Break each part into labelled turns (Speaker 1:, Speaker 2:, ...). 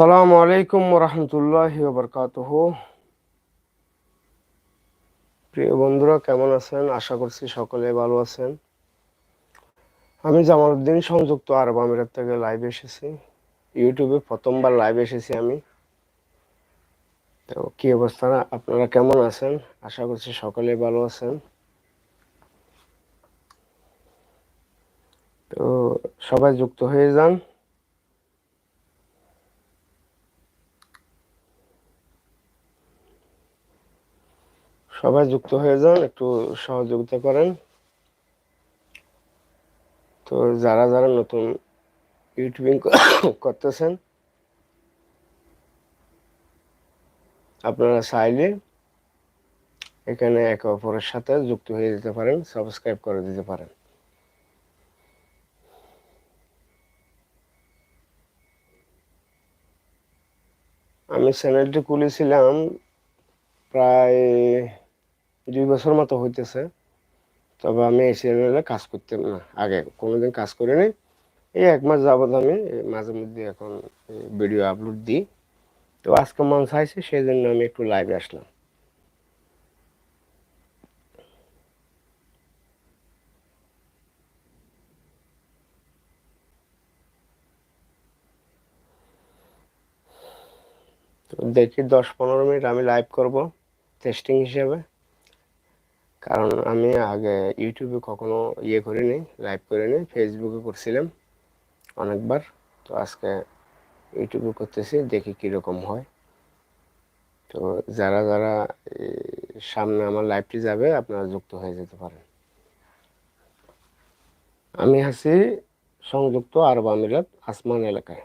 Speaker 1: আসসালামু আলাইকুম রহমতুল্লাহ বরকাতহ প্রিয় বন্ধুরা, কেমন আছেন? আশা করছি সকলে ভালো আছেন। আমি জামালউদ্দিন, সংযুক্ত আরব আমিরাত থেকে লাইভ এসেছি। ইউটিউবে প্রথমবার লাইভ এসেছি আমি। তো কি অবস্থা? আপনারা কেমন আছেন? আশা করছি সকলে ভালো আছেন। তো সবাই যুক্ত হয়ে যান। সবাই যুক্ত হয়ে যান, একটু সহযোগিতা করেন। তো যারা যারা নতুন ইউটিউবিং করতেছেন, আপনারা চাইলে এখানে একে অপরের সাথে যুক্ত হয়ে যেতে পারেন, সাবস্ক্রাইব করে দিতে পারেন। আমি চ্যানেলটি খুলেছিলাম প্রায় দুই বছর মতো হইতেছে। তবে আমি এই চ্যানেলে কাজ করতাম না, আগে কোনোদিন কাজ করিনি এই এক মাস যাবৎ আমি মাঝে মধ্যে এখন ভিডিও আপলোড দিই। তো আজকে মন চাইছে সেই জন্য আমি একটু লাইভে আসলাম। তো দেখি দশ পনেরো মিনিট আমি লাইভ করব টেস্টিং হিসেবে। কারণ আমি আগে ইউটিউবে কখনো ইয়ে করিনি লাইভ করিনি ফেসবুকে করছিলাম অনেকবার। তো আজকে ইউটিউবে করতেছি, দেখি কীরকম হয়। তো যারা যারা সামনে আমার লাইভটি যাবে, আপনারা যুক্ত হয়ে যেতে পারেন। আমি আছি সংযুক্ত আরব আমিরাত, আসমান এলাকায়।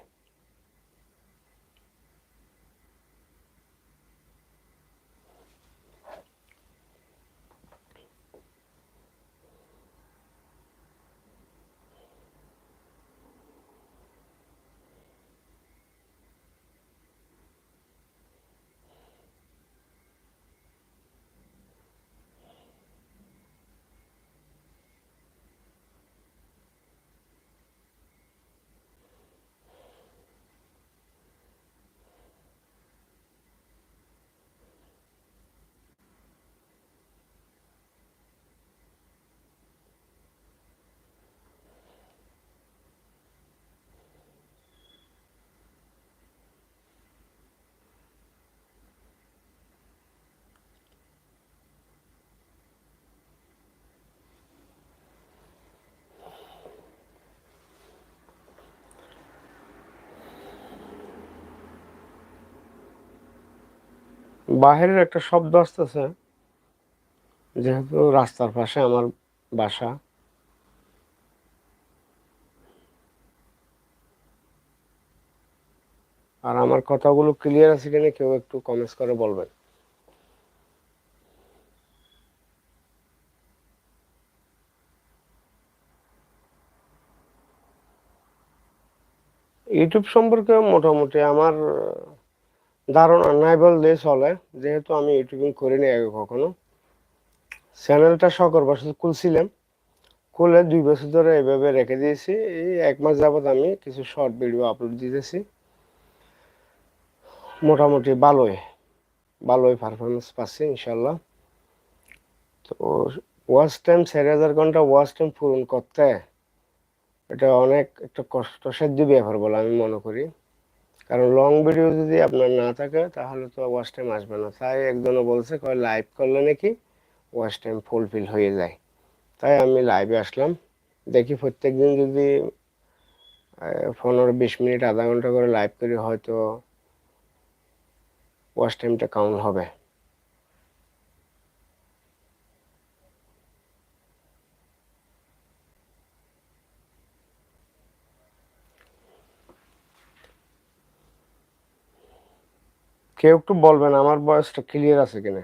Speaker 1: বাহিরের একটা শব্দ আসতেছে, যেহেতু রাস্তার পাশে আমার বাসা। আর আমার কথাগুলো ক্লিয়ার আছে কিনা কেউ একটু কমেন্টস করে বলবেন। ইউটিউব সম্পর্কে মোটামুটি আমার ধারণা নাই বললে চলে। যেহেতু আমি ইউটিউবিং করিনি আগে কখনো। চ্যানেলটা শখর বছর খুলছিলাম। খুলে দুই বছর ধরে এভাবে রেখে দিয়েছি। এই এক মাস যাবৎ আমি কিছু শর্ট ভিডিও আপলোড দিতেছি। মোটামুটি ভালোই। ভালোই পারফরমেন্স পাচ্ছি ইনশাল্লাহ তো ওয়াচ টাইম চারি হাজার ঘণ্টা ওয়াচ টাইম পূরণ করতে এটা অনেক একটা কষ্টসাধ্য ব্যাপার বলে আমি মনে করি। কারণ লং ভিডিও যদি আপনার না থাকে, তাহলে তো ওয়াশ টাইম আসবে না। তাই একজনও বলছে, কয় লাইভ করলে নাকি ওয়াশ টাইম ফুলফিল হয়ে যায়? তাই আমি লাইভে আসলাম। দেখি প্রত্যেক দিন যদি পনেরো বিশ মিনিট, আধা ঘণ্টা করে লাইভ করি, হয়তো ওয়াশ টাইমটা কাউন্ট হবে। কেউ একটু বলবেন, আমার বয়সটা ক্লিয়ার আছে কিনা?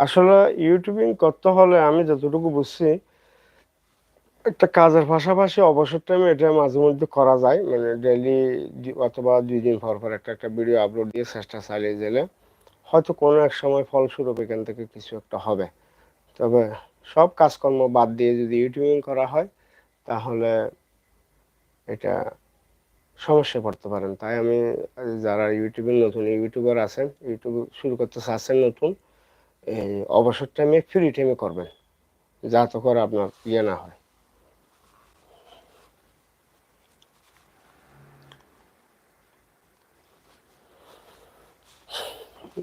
Speaker 1: আসলে ইউটিউবিং করতে হলে আমি যতটুকু বুঝছি একটা কাজের পাশাপাশি অবসর টাইমে এটা মাঝে মধ্যে করা যায়। মানে ডেইলি অথবা দুই দিন পর পর একটা একটা ভিডিও আপলোড দিয়ে চেষ্টা চালিয়ে গেলে হয়তো কোনো এক সময় ফলস্বরূপ এখান থেকে কিছু একটা হবে। তবে সব কাজকর্ম বাদ দিয়ে যদি ইউটিউবিং করা হয়, তাহলে এটা সমস্যায় পড়তে পারেন। তাই আমি, যারা ইউটিউবে নতুন ইউটিউবার আছেন ইউটিউব শুরু করতে চাচ্ছেন নতুন, এই অবসর টাইমে ফ্রি টাইমে করবেন। যাতে করে আপনার ইয়ে না হয়।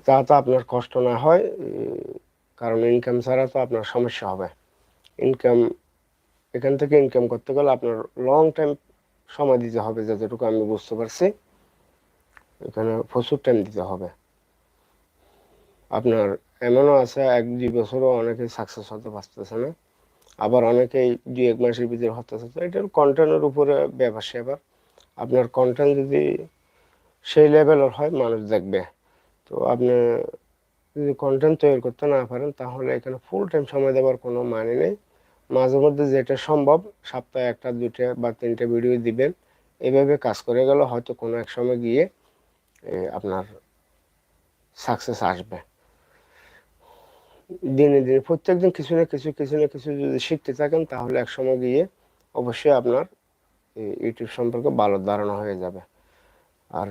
Speaker 1: যাতে আপনার কষ্ট না হয় কারণ ইনকাম ছাড়া তো আপনার সমস্যা হবে। ইনকাম এখান থেকে ইনকাম করতে গেলে আপনার লং টাইম সময় দিতে হবে, যতটুকু আমি বুঝতে পারছি। এখানে প্রচুর টাইম দিতে হবে। আপনার এমনও আছে, এক দুই বছরও অনেকে সাকসেস হতে পারতেছে না। আবার অনেকেই দুই এক মাসের ভিতরে হতে হতে এটার কন্টেন্টের উপরে ব্যাপার সেবার। আপনার কন্টেন্ট যদি সেই লেভেলের হয়, মানুষ দেখবে। তো আপনি যদি কন্টেন্ট তৈরি করতে না পারেন, তাহলে এখানে ফুল টাইম সময় দেওয়ার কোনো মানে নেই। মাঝে মধ্যে যেটা সম্ভব, সপ্তাহে একটা, দুইটা বা তিনটে ভিডিও দিবেন। এভাবে কাজ করে গেলে হয়তো কোনো এক সময় গিয়ে আপনার সাকসেস আসবে। দিনে দিনে প্রত্যেক দিন কিছু না কিছু কিছু না কিছু যদি শিখতে থাকেন, তাহলে এক সময় গিয়ে অবশ্যই আপনার ইউটিউব সম্পর্কে ভালো ধারণা হয়ে যাবে। আর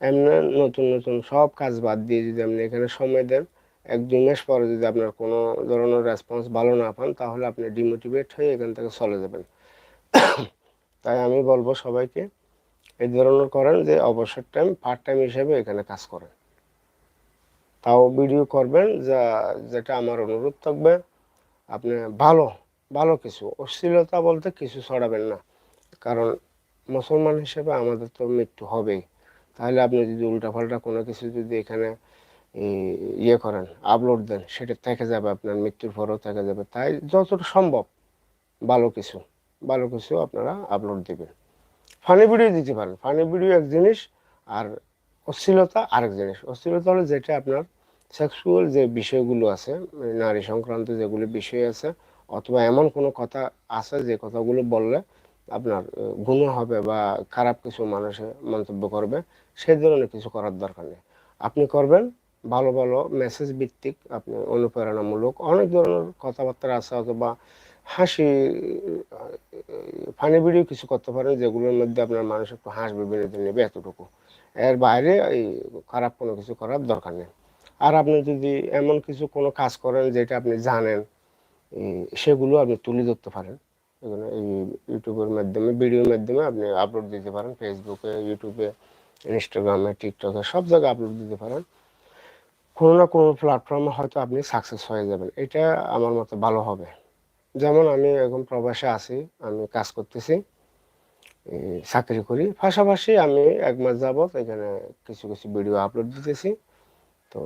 Speaker 1: এমনি নতুন নতুন সব কাজ বাদ দিয়ে যদি আপনি এখানে সময় দেন, এক, দুই মাস পরে যদি আপনার কোনো ধরনের রেসপন্স ভালো না পান, তাহলে আপনি ডিমোটিভেট হয়ে এখান থেকে চলে যাবেন। তাই আমি বলব সবাইকে এই ধরনের করেন যে অবসর টাইম পার্ট টাইম হিসেবে এখানে কাজ করেন। তাও ভিডিও করবেন, যা, যেটা আমার অনুরোধ থাকবে, আপনি ভালো ভালো কিছু, অশ্লীলতা বলতে কিছু ছড়াবেন না। কারণ মুসলমান হিসেবে আমাদের তো মৃত্যু হবেই। তাহলে আপনি যদি উল্টাপাল্টা কোনো কিছু যদি এখানে ইয়ে করেন আপলোড দেন, সেটা থেকে যাবে আপনার মৃত্যুর পরেও থেকে যাবে। তাই যতটা সম্ভব ভালো কিছু ভালো কিছু আপনারা আপলোড দেবেন। ফানি ভিডিও দিতে পারেন। ফানি ভিডিও এক জিনিস আর অশ্লীলতা আরেক জিনিস। অশ্লীলতা হলো যেটা আপনার সেক্সুয়াল যে বিষয়গুলো আছে, নারী সংক্রান্ত যেগুলো বিষয় আছে, অথবা এমন কোনো কথা আছে যে কথাগুলো বললে আপনার গুণ হবে বা খারাপ কিছু মানুষে মন্তব্য করবে, সেই ধরনের কিছু করার দরকার নেই। আপনি করবেন, ভালো ভালো মেসেজ ভিত্তিক আপনি অনুপ্রেরণামূলক অনেক ধরনের কথাবার্তা আছে, অথবা হাসি ফানি ভিডিও কিছু করতে পারেন, যেগুলোর মধ্যে আপনার মানুষ একটু হাসবে, বিনোদন নেবে এতটুকু। এর বাইরে এই খারাপ কোনো কিছু করার দরকার নেই। আর আপনি যদি এমন কিছু কোনো কাজ করেন, যেটা আপনি জানেন সেগুলো আপনি তুলে ধরতে পারেন। এখানে এই ইউটিউবের মাধ্যমে, ভিডিওর মাধ্যমে আপনি আপলোড দিতে পারেন। ফেসবুকে ইউটিউবে ইনস্টাগ্রামে টিকটকে সব জায়গায় আপলোড দিতে পারেন। কোনো না কোনো প্ল্যাটফর্মে হয়তো আপনি সাকসেস হয়ে যাবেন। এটা আমার মতে ভালো হবে। যেমন আমি এখন প্রবাসে আছি, আমি কাজ করতেছি চাকরি করি। পাশাপাশি আমি এক মাস যাবৎ এখানে কিছু কিছু ভিডিও আপলোড দিতেছি। তো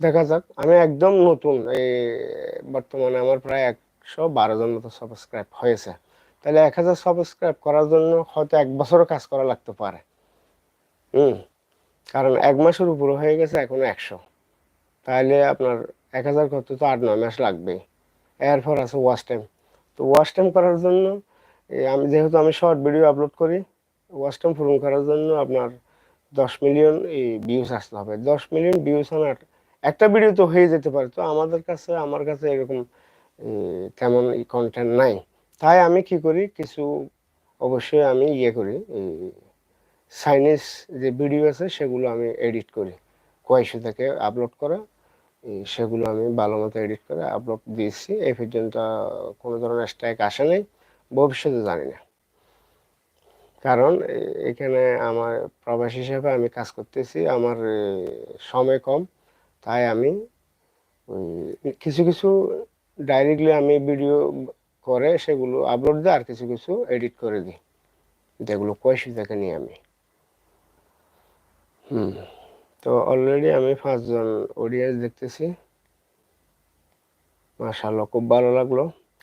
Speaker 1: দেখা যাক, আমি একদম নতুন, এই বর্তমানে আমার প্রায় একশো বারো জন মতো সাবস্ক্রাইব হয়েছে। তাহলে এক হাজার সাবস্ক্রাইব করার জন্য হয়তো এক বছরও কাজ করা লাগতে পারে। হুম, কারণ এক মাসের উপরে হয়ে গেছে এখন একশো। তাহলে আপনার এক হাজার করতে তো আট নয় মাস লাগবেই। এরপর আছে ওয়াশ টাইম তো ওয়াশ টাইম করার জন্য আমি যেহেতু আমি শর্ট ভিডিও আপলোড করি ওয়াশ টাইম পূরণ করার জন্য আপনার দশ মিলিয়ন এই ভিউজ আসতে হবে। দশ মিলিয়ন ভিউজ আনার একটা ভিডিও তো হয়ে যেতে পারে। তো আমাদের কাছে, আমার কাছে এরকম তেমন কন্টেন্ট নাই। তাই আমি কি করি, কিছু অবশ্যই আমি ইয়ে করি চাইনিজ যে ভিডিও আছে সেগুলো আমি এডিট করি। কয়েকশো থেকে আপলোড করে সেগুলো আমি ভালো মতো এডিট করে আপলোড দিয়েছি। এই পর্যন্ত কোনো ধরনের স্ট্রাইক আসে নাই, ভবিষ্যতে জানি না। কারণ এখানে আমার প্রবাসী হিসেবে আমি কাজ করতেছি, আমার সময় কম। তাই আমি কিছু কিছু ডাইরেক্টলি আমি ভিডিও করে সেগুলো আপলোড দিই আর কিছু কিছু এডিট করে দিই। যেগুলো কয়েসি থেকে নিয়ে আমি। হুম, তো অলরেডি আমি পাঁচজন অডিয়েন্স দেখতেছি। মাশাল্লাহ খুব ভালো লাগল।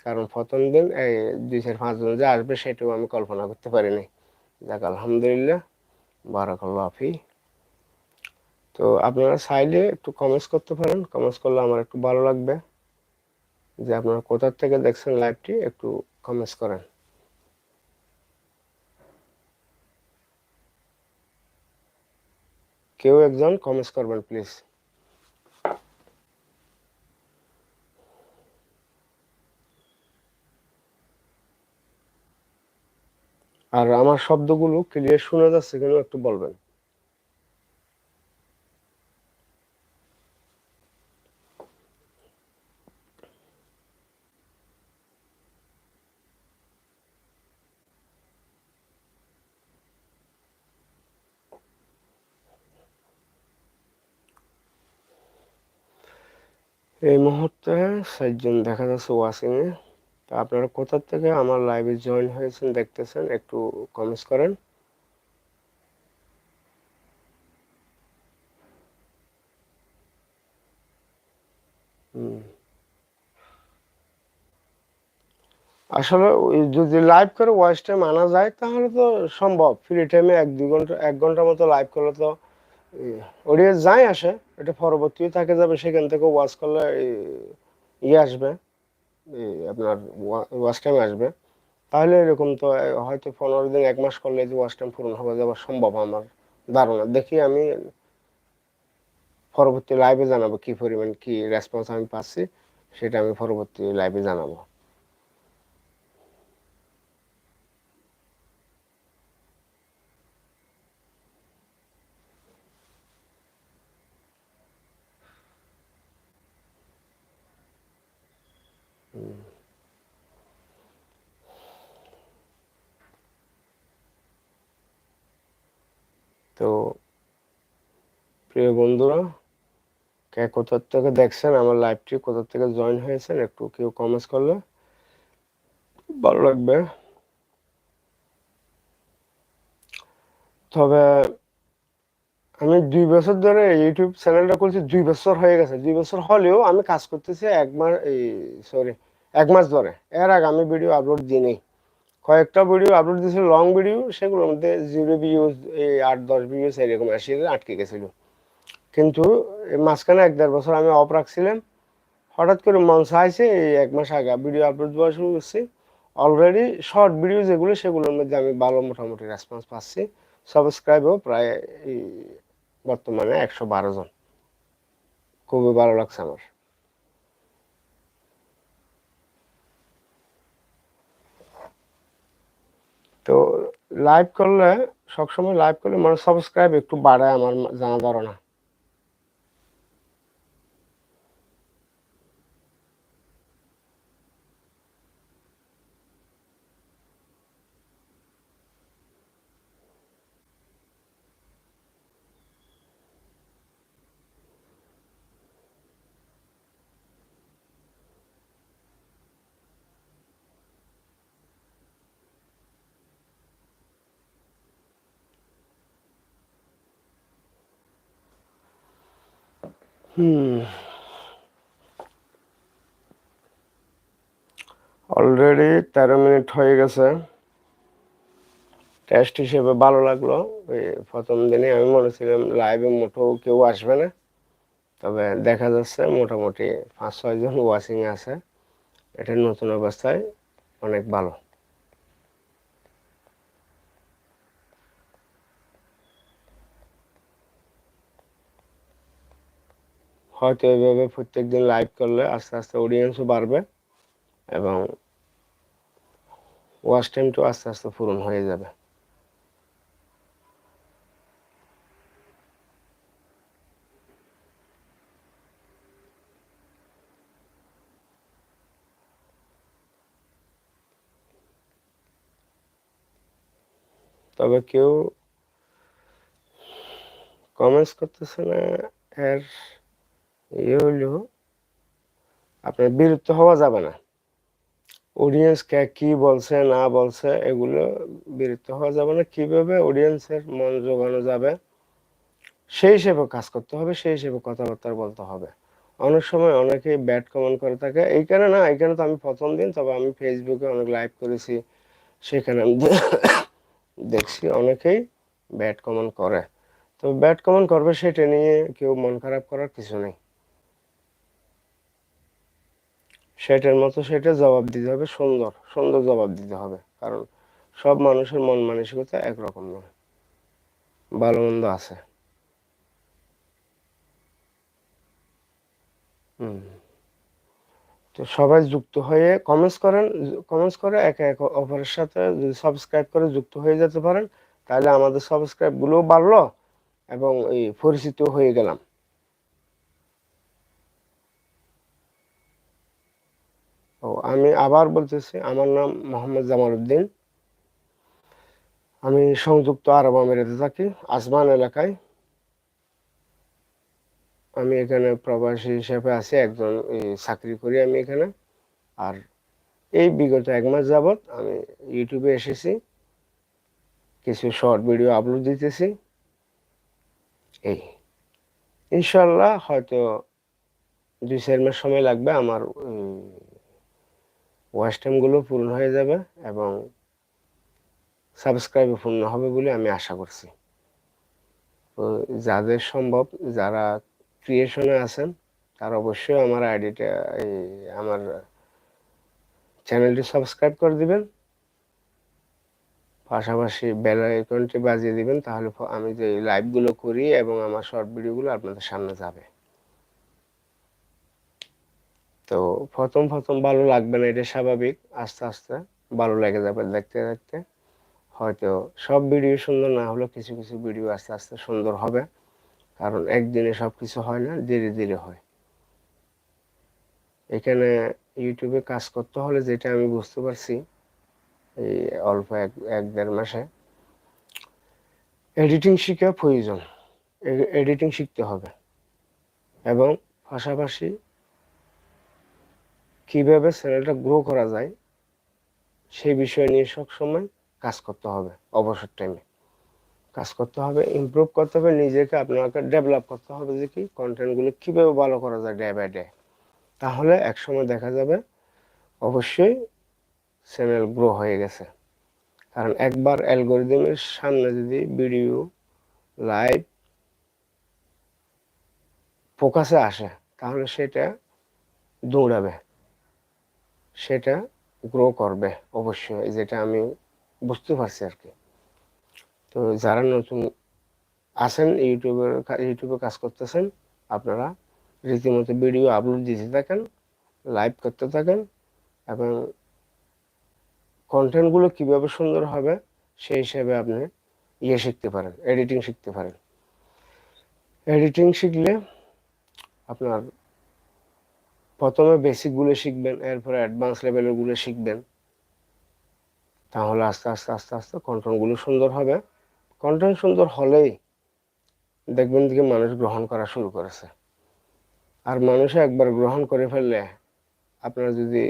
Speaker 1: কারণ প্রথম দিন এই দুই চার পাঁচজন যে আসবে সেটাও আমি কল্পনা করতে পারিনি। যাক, আলহামদুলিল্লাহ, বারাকাল্লাহ আফি তো আপনারা চাইলে একটু কমেন্টস করতে পারেন। কমেন্টস করলে আমার একটু ভালো লাগবে। যে আপনারা কোথার থেকে দেখছেন লাইভটি একটু কমেন্টস করেন। কেউ একজন কমেন্টস করবেন প্লিজ আর আমার শব্দগুলো ক্লিয়ার শোনা যাচ্ছে কেন একটু বলবেন। এই মুহূর্তে সাতজন দেখা যাচ্ছে ওয়াচিং এ। তো আপনারা কোথা থেকে আমার লাইভে জয়েন হয়েছেন দেখতেছেন একটু কমেন্টস করেন। আসলে যদি লাইভ করে ওয়াচ টাইম আনা যায়, তাহলে তো সম্ভব। ফ্রি টাইমে এক দুই ঘণ্টা, এক ঘণ্টার মতো লাইভ করলে তো অডিয়েন্স যাই আসে, এটা পরবর্তী থাকে যাবে, সেখান থেকে ওয়াচ করলে ইয়ে আসবে আপনার ওয়াচ টাইম আসবে। তাহলে এরকম তো হয়তো পনেরো দিন, এক মাস করলে যে ওয়াচ টাইম পূরণ হবে, যাওয়া সম্ভব আমার ধারণা। দেখি আমি পরবর্তী লাইভে জানাব কি পরিমাণ, কি রেসপন্স আমি পাচ্ছি, সেটা আমি পরবর্তী লাইভে জানাব। তো প্রিয় বন্ধুরা, কে কোথা থেকে দেখছেন, আমার লাইভটি কোথা থেকে জয়েন হয়েছেন, একটু কেউ কমেন্টস করলে ভালো লাগবে। তবে আমি দুই বছর ধরে ইউটিউব চ্যানেলটা করছি দুই বছর হয়ে গেছে। দুই বছর হলেও আমি কাজ করতেছি এক মাস এই সরি এক মাস ধরে। এর আগে আমি ভিডিও আপলোড দিই কয়েকটা ভিডিও আপলোড দিয়েছিল লং ভিডিও সেগুলোর মধ্যে জিরো ভিউজ এই আট, দশ ভিউজ এরকম আসি আটকে গেছিল। কিন্তু মাঝখানে এক দেড় বছর আমি অফ রাখছিলাম। হঠাৎ করে মন চাইছে, এই এক মাস আগে ভিডিও আপলোড দেওয়া শুরু করছি। অলরেডি শর্ট ভিডিও যেগুলো, সেগুলোর মধ্যে আমি ভালো মোটামুটি রেসপন্স পাচ্ছি। সাবস্ক্রাইবও প্রায় বর্তমানে একশো বারো জন। খুবই ভালো লাগছে আমার। তো লাইভ করলে সবসময় লাইভ করলে মানে সাবস্ক্রাইব একটু বাড়ায় আমার জানা ধারণা। অলরেডি তেরো মিনিট হয়ে গেছে। টেস্ট হিসেবে ভালো লাগল। ওই প্রথম দিনে আমি মনে ছিলাম লাইভে মোটেও কেউ আসবে না। তবে দেখা যাচ্ছে মোটামুটি পাঁচ ছয়জন ওয়াচিংয়ে আছে। এটা নতুন অবস্থায় অনেক ভালো। হয়তো এইভাবে প্রত্যেক দিন লাইভ করলে আস্তে আস্তে অডিয়েন্সও বাড়বে এবং ওয়াচ টাইমটাও আস্তে আস্তে পূরণ হয়ে যাবে। তবে কেউ কমেন্টস করতেছে না, এর ইয়ে হইল, আপনার বিরক্ত হওয়া যাবে না। অডিয়েন্স কে কি বলছে, না বলছে, এগুলো বিরক্ত হওয়া যাবে না। কীভাবে অডিয়েন্সের মন জোগানো যাবে, সেই হিসেবে কাজ করতে হবে, সেই হিসেবে কথাবার্তা বলতে হবে। অনেক সময় অনেকেই ব্যাড কমেন্ট করে থাকে। এইখানে না, এইখানে তো আমি প্রথম দিন, তবে আমি ফেসবুকে অনেক লাইভ করেছি। সেখানে আমি দেখছি অনেকেই ব্যাড কমেন্ট করে। তো ব্যাড কমেন্ট করবে, সেটা নিয়ে কেউ মন খারাপ করার কিছু নেই। সেটার মতো সেটা জবাব দিতে হবে, সুন্দর সুন্দর জবাব দিতে হবে। কারণ সব মানুষের মন মানসিকতা একরকম নয়। ভালো মন্দ আছে। তো সবাই যুক্ত হয়ে কমেন্টস করেন কমেন্টস করে একে এক অপরের সাথে যদি সাবস্ক্রাইব করে যুক্ত হয়ে যেতে পারেন, তাহলে আমাদের সাবস্ক্রাইব গুলোও বাড়লো এবং এই পরিচিত হয়ে গেলাম। ও, আমি আবার বলতেছি, আমার নাম মোহাম্মদ জামাল উদ্দিন আমি সংযুক্ত আরব আমিরাতে থাকি, আসমান এলাকায়। আমি এখানে প্রবাসী হিসেবে আছি, একজন চাকরি করি আমি এখানে। আর এই বিগত এক মাস যাবৎ আমি ইউটিউবে এসেছি, কিছু শর্ট ভিডিও আপলোড দিতেছি। এই, ইনশাল্লাহ হয়তো দুই চার মাস সময় লাগবে আমার ওয়াচ টাইমগুলো পূরণ হয়ে যাবে এবং সাবস্ক্রাইব পূর্ণ হবে বলে আমি আশা করছি। তো যাদের সম্ভব, যারা ক্রিয়েশনে আছেন, তারা অবশ্যই আমার আইডিটা এই আমার চ্যানেলটি সাবস্ক্রাইব করে দিবেন। পাশাপাশি বেল আইকনটি বাজিয়ে দিবেন, তাহলে আমি যে লাইভগুলো করি এবং আমার শর্ট ভিডিওগুলো আপনাদের সামনে যাবে। তো প্রথম প্রথম ভালো লাগবে না, এটা স্বাভাবিক। আস্তে আস্তে ভালো লেগে যাবে দেখতে দেখতে। হয়তো সব ভিডিও সুন্দর না হলেও কিছু কিছু ভিডিও আস্তে আস্তে সুন্দর হবে। কারণ একদিনে সব কিছু হয় না, ধীরে ধীরে হয়। এখানে ইউটিউবে কাজ করতে হলে যেটা আমি বুঝতে পারছি, এই অল্প এক এক দেড় মাসে এডিটিং শিখা প্রয়োজন। এডিটিং শিখতে হবে। এবং পাশাপাশি কীভাবে চ্যানেলটা গ্রো করা যায়, সেই বিষয় নিয়ে সবসময় কাজ করতে হবে অবসর টাইমে কাজ করতে হবে ইমপ্রুভ করতে হবে, নিজেকে আপনাকে ডেভেলপ করতে হবে যে কি কন্টেন্টগুলো কীভাবে ভালো করা যায় ডে বাই ডে তাহলে একসময় দেখা যাবে অবশ্যই চ্যানেল গ্রো হয়ে গেছে। কারণ একবার অ্যালগোরিদমের সামনে যদি ভিডিও লাইভ ফোকাসে আসে, তাহলে সেটা দৌড়াবে। সেটা গ্রো করবে, অবশ্যই, যেটা আমি বুঝতে পারছি আর কি। তো যারা নতুন আছেন ইউটিউবের ইউটিউবে কাজ করতেছেন, আপনারা রীতিমতো ভিডিও আপলোড দিতে থাকেন লাইভ করতে থাকেন, এবং কন্টেন্টগুলো কীভাবে সুন্দর হবে, সেই হিসাবে আপনি ইয়ে শিখতে পারেন এডিটিং শিখতে পারেন। এডিটিং শিখলে আপনার প্রথমে বেসিকগুলো শিখবেন, এরপরে অ্যাডভান্স লেভেলেরগুলো শিখবেন। তাহলে আস্তে আস্তে আস্তে আস্তে কন্টেন্টগুলো সুন্দর হবে। কন্টেন্ট সুন্দর হলেই দেখবেন দিকে মানুষ গ্রহণ করা শুরু করেছে। আর মানুষে একবার গ্রহণ করে ফেললে আপনার যদি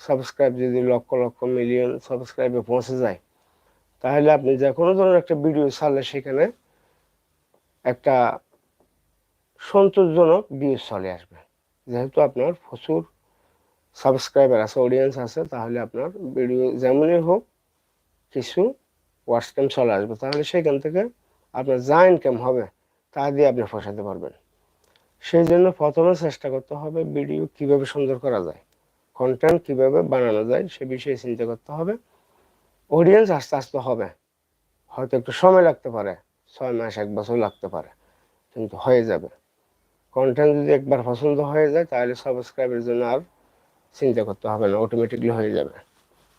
Speaker 1: সাবস্ক্রাইব যদি লক্ষ লক্ষ মিলিয়ন সাবস্ক্রাইবে পৌঁছে যায়, তাহলে আপনি যে কোনো ধরনের একটা ভিডিও ছাড়লে সেখানে একটা সন্তোষজনক ভিউজ চলে আসবে। যেহেতু আপনার প্রচুর সাবস্ক্রাইবার আছে অডিয়েন্স আছে, তাহলে আপনার ভিডিও যেমনই হোক কিছু ওয়ার্স টাইম চলে আসবে। তাহলে সেখান থেকে আপনার যা ইনকাম হবে, তা দিয়ে আপনি ফসাতে পারবেন। সেই জন্য প্রথমে চেষ্টা করতে হবে ভিডিও কীভাবে সুন্দর করা যায় কন্টেন্ট কীভাবে বানানো যায়, সে বিষয়ে চিন্তা করতে হবে। অডিয়েন্স আস্তে আস্তে হবে। হয়তো একটু সময় লাগতে পারে, ছয় মাস, এক বছর লাগতে পারে, কিন্তু হয়ে যাবে। কন্টেন্ট যদি একবার পছন্দ হয়ে যায়, তাহলে সাবস্ক্রাইবের জন্য আর চিন্তা করতে হবে না অটোমেটিকলি হয়ে যাবে।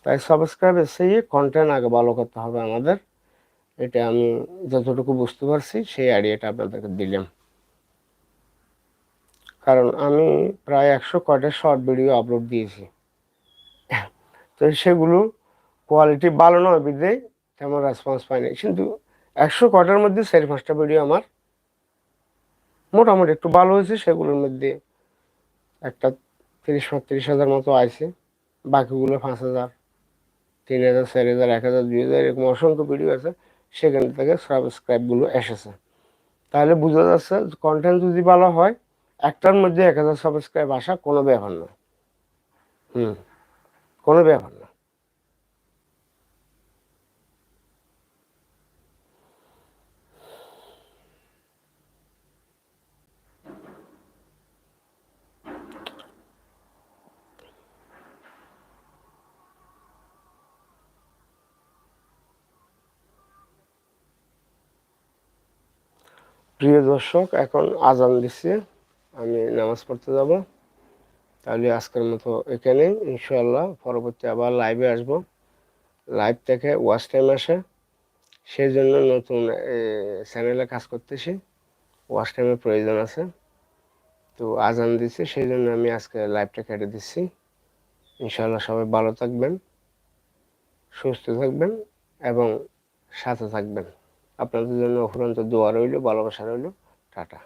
Speaker 1: তাই সাবস্ক্রাইবের সেই কন্টেন্ট আগে ভালো করতে হবে আমাদের। এটা আমি যতটুকু বুঝতে পারছি, সেই আইডিয়াটা আপনাদেরকে দিলাম। কারণ আমি প্রায় একশো কয়টা শর্ট ভিডিও আপলোড দিয়েছি। তো সেগুলো কোয়ালিটি ভালো নয় বিধেই তেমন রেসপন্স পাইনি। কিন্তু একশো কটার মধ্যে চারি পাঁচটা ভিডিও আমার মোটামুটি একটু ভালো হয়েছে, সেগুলোর মধ্যে একটা তিরিশ পঁয়ত্রিশ হাজার মতো আছে বাকিগুলো পাঁচ হাজার, তিন হাজার, চার হাজার, এক হাজার, দুই হাজার, এরকম অসংখ্য ভিডিও আছে, সেখান থেকে সাবস্ক্রাইবগুলো এসেছে। তাহলে বোঝা যাচ্ছে কন্টেন্ট যদি ভালো হয়, একটার মধ্যে এক হাজার সাবস্ক্রাইব আসা কোনো ব্যাপার না। হুম, কোনো ব্যাপার না। প্রিয় দর্শক, এখন আজান দিচ্ছে আমি নামাজ পড়তে যাব। তাহলে আজকের মতো এখানেই। ইনশাআল্লাহ পরবর্তী আবার লাইভে আসব। লাইভ থেকে ওয়াচ টাইম আসে। সেই জন্য নতুন চ্যানেলে কাজ করতেছি। ওয়াচ টাইমের প্রয়োজন আছে। তো আজান দিচ্ছে সেই জন্য আমি আজকে লাইভটা কেটে দিচ্ছি। ইনশাল্লাহ সবাই ভালো থাকবেন, সুস্থ থাকবেন এবং সাথে থাকবেন। আপনাদের জন্য অফুরন্ত দোয়া রইল ভালোবাসা রইল। টাটা।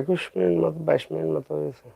Speaker 1: একুশ মিনিট মতো বাইশ মিনিট মতো হয়েছে।